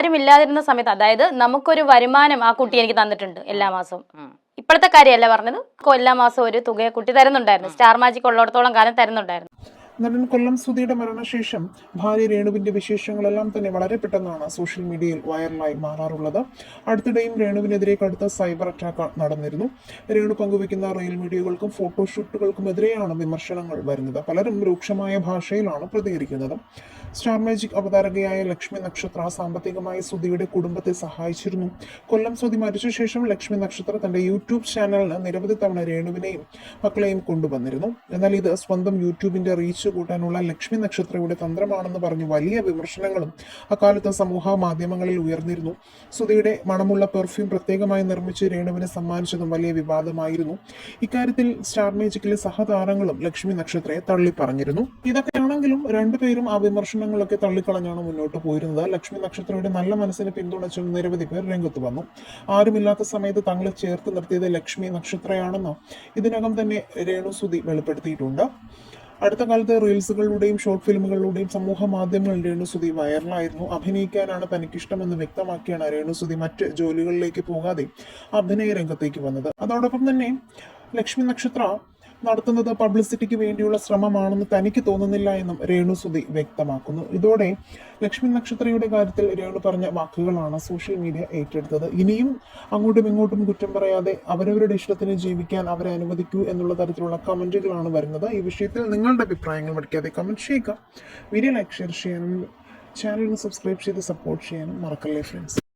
ആരും ഇല്ലാതിരുന്ന സമയത്ത് അതായത് നമുക്കൊരു വരുമാനം ആ കുട്ടി എനിക്ക് തന്നിട്ടുണ്ട് എല്ലാ മാസവും. ഇപ്പോഴത്തെ കാര്യമല്ല പറഞ്ഞത്. എല്ലാ മാസവും ഒരു തുക കുട്ടി തരുന്നുണ്ടായിരുന്നു. സ്റ്റാർ മാജിക് ഉള്ളിടത്തോളം കാലം തരുന്നുണ്ടായിരുന്നു. നടൻ കൊല്ലം സുധിയുടെ മരണശേഷം ഭാര്യ രേണുവിന്റെ വിശേഷങ്ങളെല്ലാം തന്നെ വളരെ പെട്ടെന്നാണ് സോഷ്യൽ മീഡിയയിൽ വൈറലായി മാറാറുള്ളത്. അടുത്തിടെയും രേണുവിനെതിരെ കടുത്ത സൈബർ അറ്റാക്ക് നടന്നിരുന്നു. രേണു പങ്കുവയ്ക്കുന്ന റീൽ വീഡിയോകൾക്കും ഫോട്ടോഷൂട്ടുകൾക്കുമെതിരെയാണ് വിമർശനങ്ങൾ വരുന്നത്. പലരും രൂക്ഷമായ ഭാഷയിലാണ് പ്രതികരിക്കുന്നത്. സ്റ്റാർ മാജിക് അവതാരകയായ ലക്ഷ്മി നക്ഷത്ര സാമ്പത്തികമായി സുധിയുടെ കുടുംബത്തെ സഹായിച്ചിരുന്നു. കൊല്ലം സുധി മരിച്ച ശേഷം ലക്ഷ്മി നക്ഷത്ര തന്റെ യൂട്യൂബ് ചാനലിന് നിരവധി തവണ രേണുവിനെയും മക്കളെയും കൊണ്ടുവന്നിരുന്നു. എന്നാൽ ഇത് സ്വന്തം യൂട്യൂബിന്റെ റീച്ച് കൂട്ടാനുള്ള ലക്ഷ്മി നക്ഷത്രയുടെ തന്ത്രമാണെന്ന് പറഞ്ഞ് വലിയ വിമർശനങ്ങളും അക്കാലത്ത് സമൂഹ മാധ്യമങ്ങളിൽ ഉയർന്നിരുന്നു. സുധയുടെ മണമുള്ള പെർഫ്യൂം പ്രത്യേകമായി നിർമ്മിച്ച് രേണുവിന് സമ്മാനിച്ചതും വലിയ വിവാദമായിരുന്നു. ഇക്കാര്യത്തിൽ സ്റ്റാർ മേജിക്കിലെ സഹതാരങ്ങളും ലക്ഷ്മി നക്ഷത്രയെ തള്ളി പറഞ്ഞിരുന്നു ഇതൊക്കെയാണെങ്കിലും രണ്ടുപേരും ആ വിമർശനങ്ങളൊക്കെ തള്ളിക്കളഞ്ഞാണ് മുന്നോട്ട് പോയിരുന്നത്. ലക്ഷ്മി നക്ഷത്രയുടെ നല്ല മനസ്സിനെ പിന്തുണച്ചും നിരവധി പേർ രംഗത്ത് വന്നു. ആരുമില്ലാത്ത സമയത്ത് തങ്ങളെ ചേർത്ത് നിർത്തിയത് ലക്ഷ്മി നക്ഷത്രയാണെന്ന് ഇതിനകം തന്നെ രേണു സുധി വെളിപ്പെടുത്തിയിട്ടുണ്ട്. അടുത്ത കാലത്ത് റീൽസുകളിലൂടെയും ഷോർട്ട് ഫിലിമുകളിലൂടെയും സമൂഹ മാധ്യമങ്ങളിൽ രേണുസുതി വൈറലായിരുന്നു. അഭിനയിക്കാനാണ് തനിക്കിഷ്ടമെന്ന് വ്യക്തമാക്കിയാണ് രേണുസുതി മറ്റ് ജോലികളിലേക്ക് പോകാതെ അഭിനയ രംഗത്തേക്ക് വന്നത്. അതോടൊപ്പം തന്നെ ലക്ഷ്മി നക്ഷത്ര നടത്തുന്നത് പബ്ലിസിറ്റിക്ക് വേണ്ടിയുള്ള ശ്രമമാണെന്ന് തനിക്ക് തോന്നുന്നില്ല എന്നും രേണു സുധി വ്യക്തമാക്കുന്നു. ഇതോടെ ലക്ഷ്മി നക്ഷത്രയുടെ കാര്യത്തിൽ രേണു പറഞ്ഞ വാക്കുകളാണ് സോഷ്യൽ മീഡിയ ഏറ്റെടുത്തത്. ഇനിയും അങ്ങോട്ടും ഇങ്ങോട്ടും കുറ്റം പറയാതെ അവരവരുടെ ഇഷ്ടത്തിന് ജീവിക്കാൻ അവരെ അനുവദിക്കൂ എന്നുള്ള തരത്തിലുള്ള കമന്റുകളാണ് വരുന്നത്. ഈ വിഷയത്തിൽ നിങ്ങളുടെ അഭിപ്രായങ്ങൾ പഠിക്കാതെ കമന്റ് ചെയ്യുക. വീഡിയോ ലൈക്ക് ഷെയർ ചെയ്യാനും ചാനലിന് സബ്സ്ക്രൈബ് ചെയ്ത് സപ്പോർട്ട് ചെയ്യാനും മറക്കല്ലേ ഫ്രണ്ട്സ്